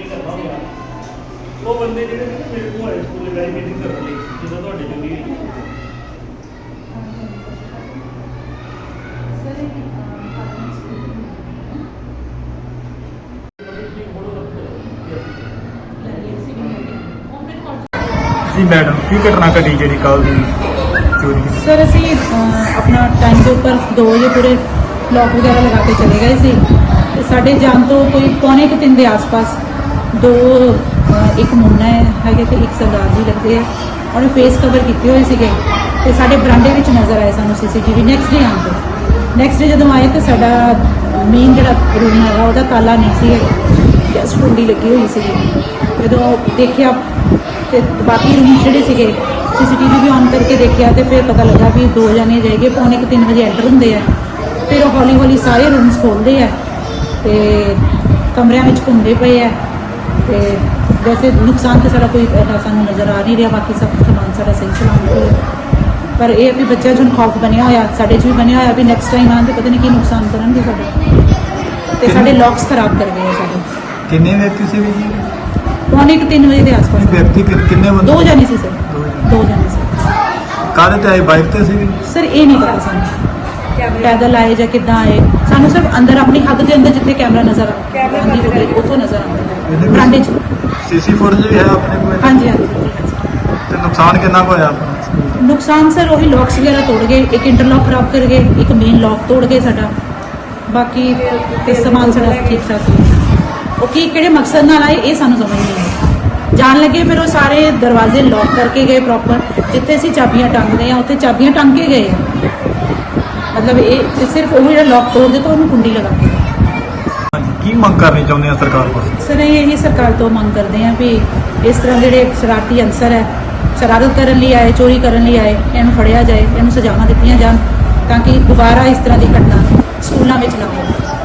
ਇਹ ਕਰਨਾ ਹੋਇਆ? ਉਹ ਬੰਦੇ ਜਿਹੜੇ ਨੇ ਨਾ ਮੇਰੇ ਕੋਲ ਆਏ ਸਕੂਲ ਗਾਈ ਮੀਟਿੰਗ ਕਰਨ ਲਈ ਜਦੋਂ ਤੁਹਾਡੀ ਡਿਊਟੀ ਹੋਈ। ਜੀ ਮੈਡਮ ਕੀ ਘਟਨਾ ਘਟੀ ਜਿਹੜੀ ਕੱਲ ਦੀ ਚੋਰੀ ਦੀ ਸਰ ਅਸੀਂ ਅਹ, ਆਪਣਾ ਟਾਈਮ ਦੇ ਉੱਪਰ 2 ਵਜੇ ਪੂਰੇ ਲੌਕ ਵਗੈਰਾ ਲਗਾ ਕੇ ਚਲੇ ਗਏ ਸੀ। ਤੇ ਸਾਡੇ ਜਾਣ ਤੋਂ ਕੋਈ ਪੌਣੇ ਕੁ ਤਿੰਨ ਦੇ ਆਸ-ਪਾਸ ਦੋ ਇੱਕ ਮੁੰਨਾ ਹੈ, ਹੈਗੇ ਤੇ ਇੱਕ ਸਰਦਾਰ ਜੀ ਲੱਗਦੇ ਆ। ਉਹਨੇ ਫੇਸ ਕਵਰ ਕੀਤੇ ਹੋਏ ਸੀਗੇ ਤੇ ਸਾਡੇ ਬਰਾਂਡੇ ਵਿੱਚ ਨਜ਼ਰ ਆਏ ਸਾਨੂੰ ਸੀਸੀਟੀਵੀ ਨੈਕਸਟ ਡੇ ਆਉਣ ਤੋਂ। ਨੈਕਸਟ ਡੇ ਜਦੋਂ ਆਏ ਤਾਂ ਸਾਡਾ ਮੇਨ ਜਿਹੜਾ ਰੂਮ ਹੈਗਾ, ਉਹਦਾ ਤਾਲਾ ਨਹੀਂ ਸੀ ਹੈਗਾ। ਜਸਟ ਕੁੰਡੀ ਲੱਗੀ ਹੋਈ ਸੀ ਜਦੋਂ ਦੇਖਿਆ ਤੇ ਬਾਕੀ ਰੂਮ ਜਿਹੜੇ ਸੀਗੇ ਸੀਸੀਟੀਵੀ ਵੀ ਔਨ ਕਰਕੇ ਦੇਖਿਆ ਤੇ ਫਿਰ ਪਤਾ ਲੱਗਾ ਵੀ ਦੋ ਜਣੇ ਜਾਏਗੇ, ਪੌਣੇ ਕੁ ਤਿੰਨ ਵਜੇ ਐਂਟਰ ਹੁੰਦੇ ਆ। ਫਿਰ ਉਹ ਹੌਲੀ ਹੌਲੀ ਸਾਰੇ ਰੂਮਸ ਖੋਲਦੇ ਆ ਤੇ ਕਮਰਿਆਂ ਵਿੱਚ ਘੁੰਮਦੇ ਪਏ ਆ। ਤੇ ਵੈਸੇ ਨੁਕਸਾਨ ਤਾਂ ਸਾਡਾ ਕੋਈ ਐਸਾ ਸਾਨੂੰ ਨਜ਼ਰ ਆ ਨਹੀਂ ਰਿਹਾ ਬਾਕੀ ਸਭ ਸਮਾਨ ਸਾਡਾ ਸਹੀ ਸਲਾਮਤ ਹੈ ਪਰ ਇਹ ਵੀ ਬੱਚਾ ਜਨ ਖੌਫ ਬਣਿਆ ਹੋਇਆ ਸਾਡੇ 'ਚ ਵੀ ਬਣਿਆ ਹੋਇਆ ਵੀ ਨੈਕਸਟ ਟਾਈਮ ਆਉਣ ਤੇ ਪਤਾ ਨਹੀਂ ਕੀ ਨੁਕਸਾਨ ਕਰਨਗੇ ਸਾਡਾ। ਤੇ ਸਾਡੇ ਲੌਕਸ ਖਰਾਬ ਕਰ ਗਏ ਆ ਸਾਡੇ। ਕਿੰਨੇ ਵਿਅਕਤੀ ਸੀ ਵੀ ਜੀ? ਪੌਣੇ ਕੁ ਤਿੰਨ ਵਜੇ ਦੇ ਆਸ-ਪਾਸ। ਵਿਅਕਤੀ ਕਿ- ਕਿੰਨੇ ਬੰਦੇ? ਦੋ ਜਾਣੇ ਸੀ ਸਰ ਦੋ ਜਣੇ। ਸੀ। ਕਾਹਦੇ ਤੇ ਆਏ? ਬਾਈਕ ਤੇ ਸੀ? ਸਰ ਇਹ ਨਹੀਂ ਪਤਾ ਸਾਨੂੰ। ਪੈਦਲ ਆਏ ਜਾਂ ਕਿੱਦਾਂ ਆਏ ਸਾਨੂੰ ਸਿਰਫ ਅੰਦਰ ਆਪਣੀ ਹੱਦ ਦੇ ਅੰਦਰ ਜਿੱਥੇ ਕੈਮਰਾ ਨਜ਼ਰ ਆਉਂਦੀ ਹੋਵੇ ਉਥੋਂ ਨਜ਼ਰ ਆਉਂਦਾ ਹੈ ਬਰਾਂਡੇ 'ਚ ਸੀਸੀ ਫੁਟੇਜ ਵੀ ਹੈ ਆਪਣੇ ਕੋਲ? ਹਾਂਜੀ ਹਾਂਜੀ ਤੇ ਨੁਕਸਾਨ ਕਿੰਨਾ ਕੁ ਹੋਇਆ? ਨੁਕਸਾਨ ਸਰ ਉਹੀ ਲੌਕਸ ਵਗੈਰਾ ਤੋੜ ਗਏ ਇੱਕ ਇੰਟਰਲੌਕ ਖਰਾਬ ਕਰ ਗਏ ਇੱਕ ਮੇਨ ਲੌਕ ਤੋੜ ਗਏ ਸਾਡਾ। ਬਾਕੀ ਤੇ ਸਮਾਨ ਸਾਡਾ ਠੀਕ ਠਾਕ ਸੀ। ਉਹ ਕੀ ਕਿਹੜੇ ਮਕਸਦ ਨਾਲ ਆਏ ਇਹ ਸਾਨੂੰ ਸਮਝ ਨਹੀਂ ਆਈ। ਜਾਣ ਲੱਗੇ ਫਿਰ ਉਹ ਸਾਰੇ ਦਰਵਾਜ਼ੇ ਲੌਕ ਕਰਕੇ ਗਏ ਪ੍ਰੋਪਰ ਜਿੱਥੇ ਅਸੀਂ ਚਾਬੀਆਂ ਟੰਗਦੇ ਆ ਉੱਥੇ ਚਾਬੀਆਂ ਟੰਗ ਕੇ ਗਏ ਆ। ਮਤਲਬ ਇਹ ਤੇ ਸਿਰਫ ਉਹ ਜਿਹੜਾ ਲੌਕ ਤੋੜ ਦਿੱਤਾ ਉਹਨੂੰ ਕੁੰਡੀ ਲਗਾ ਕੇ। ਹਾਂਜੀ ਕੀ ਮੰਗ ਕਰਨੀ ਚਾਹੁੰਦੇ ਆ ਸਰਕਾਰ ਕੋਲ ਸਰ ਇਹ ਹੀ ਸਰਕਾਰ ਤੋਂ ਮੰਗ ਕਰਦੇ ਹਾਂ ਵੀ ਇਸ ਤਰ੍ਹਾਂ ਜਿਹੜੇ ਸ਼ਰਾਰਤੀ ਅਨਸਰ ਹੈ ਸ਼ਰਾਰਤ ਕਰਨ ਲਈ ਆਏ ਚੋਰੀ ਕਰਨ ਲਈ ਆਏ ਇਹਨੂੰ ਫੜਿਆ ਜਾਏ ਇਹਨੂੰ ਸਜ਼ਾਵਾਂ ਦਿੱਤੀਆਂ ਜਾਣ ਤਾਂ ਕਿ ਦੁਬਾਰਾ ਇਸ ਤਰ੍ਹਾਂ ਦੀ ਘਟਨਾ ਸਕੂਲਾਂ ਵਿੱਚ ਨਾ ਹੋਵੇ